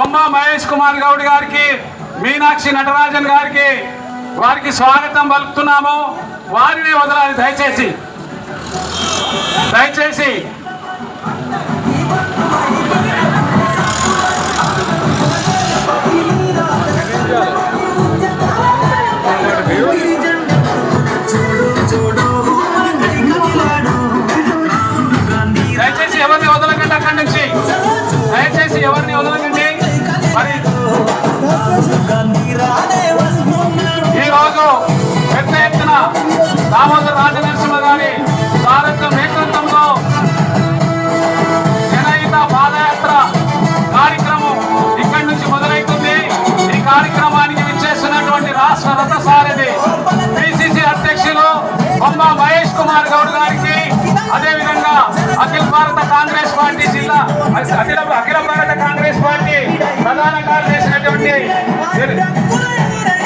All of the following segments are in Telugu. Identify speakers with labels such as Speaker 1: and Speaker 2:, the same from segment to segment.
Speaker 1: బొమ్మ మహేష్ కుమార్ గౌడ్ గారికి మీనాక్షి నటరాజన్ గారికి వారికి స్వాగతం పలుకుతున్నాము. వారిని వదలాలి దయచేసి. దయచేసి. అదేవిధంగా అఖిల భారత కాంగ్రెస్ పార్టీ జిల్లా అఖిల అఖిల భారత కాంగ్రెస్ పార్టీ ప్రధాన కార్యదర్శి అయినటువంటి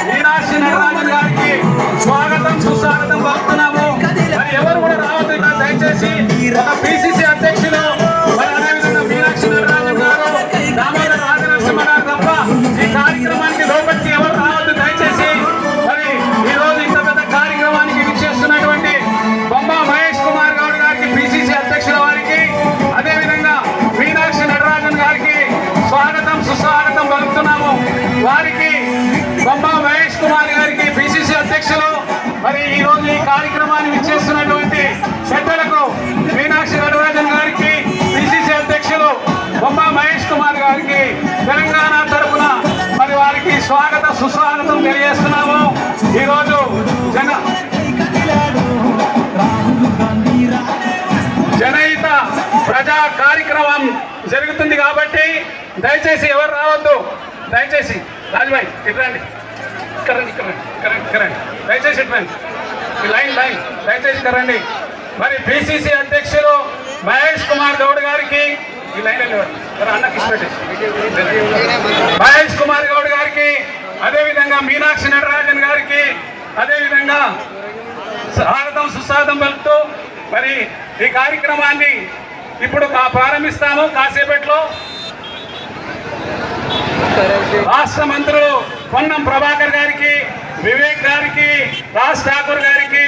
Speaker 1: మీనాక్షి నటరాజన్ గారికి స్వాగతం సుస్వాగతం పలుకుతున్నాము ఈరోజు ఈ కార్యక్రమాన్ని విచ్చేస్తున్నటువంటి పెద్దలకు మీనాక్షి నటరాజన్ గారికి పిసిసి అధ్యక్షులు బొమ్మ మహేష్ కుమార్ గారికి తెలంగాణ తరపున మరి వారికి స్వాగత సుస్వాగతం తెలియజేస్తున్నాము. ఈరోజు జన జనహిత ప్రజా కార్యక్రమం జరుగుతుంది కాబట్టి దయచేసి ఎవరు రావద్దు. దయచేసి రాజుభాయ్ ఇటు ఇక్కడ రండి ఇక్కడ రండి ఇక్కడ రండి ఇక్కడ రండి. దయచేసి ఇటు లైన్ లైన్. దయచేసి తరండి రండి. మరి పిసిసి అధ్యక్షులు మహేష్ కుమార్ గౌడ్ గారికి ఈ లైన్ అన్నకి పెట్టేసి. మహేష్ కుమార్ గౌడ్ గారికి అదేవిధంగా మీనాక్షి నటరాజన్ గారికి అదేవిధంగా స్వాగతం సుస్వాగతం పలుకుతూ మరి ఈ కార్యక్రమాన్ని ఇప్పుడు ప్రారంభిస్తాము. కాసేపట్లో రాష్ట్ర మంత్రులు పొన్నం ప్రభాకర్ గారికి వివేక్ గారికి రాజ్ ఠాకూర్ గారికి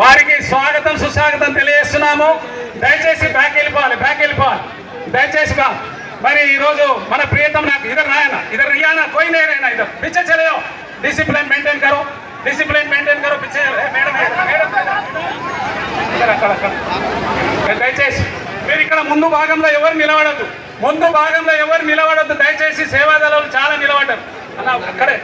Speaker 1: వారికి స్వాగతం సుస్వాగతం తెలియజేస్తున్నాము. దయచేసి బ్యాక్ వెళ్ళిపోవాలి బ్యాక్ వెళ్ళిపోవాలి. దయచేసి బా. మరి ఈరోజు మన ప్రియతం నాకు ఇద్దరు రాయనా ఇద్దరు రియానా కోయి నేరైనా ఇద్దరు పిచ్చ చలేయో డిసిప్లిన్ మెయింటైన్ కరో. డిసిప్లిన్ మెయింటైన్ కరో పిచ్చ మేడం మేడం దయచేసి. మీరు ఇక్కడ ముందు భాగంలో ఎవరు నిలబడద్దు? ముందు భాగంలో ఎవరు నిలబడద్దు? దయచేసి సేవాదళాలు చాలా నిలబడ్డారు. అక్కడే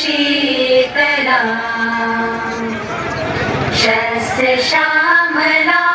Speaker 2: शीतला शस्य श्यामला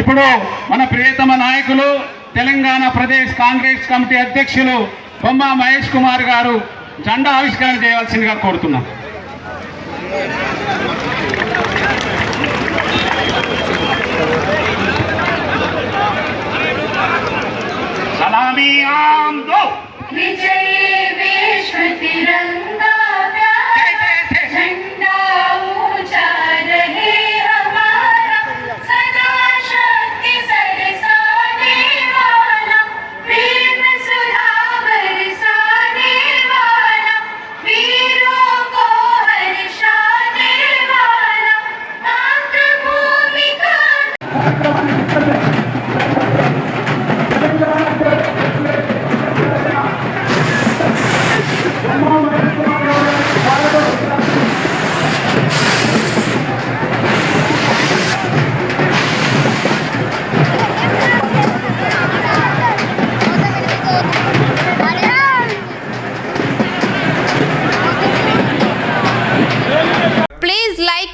Speaker 1: ఇప్పుడు మన ప్రియతమ నాయకులు తెలంగాణ ప్రదేశ్ కాంగ్రెస్ కమిటీ అధ్యక్షులు బొమ్మ మహేష్ కుమార్ గారు జెండా ఆవిష్కరణ చేయవలసిందిగా కోరుతున్నాం.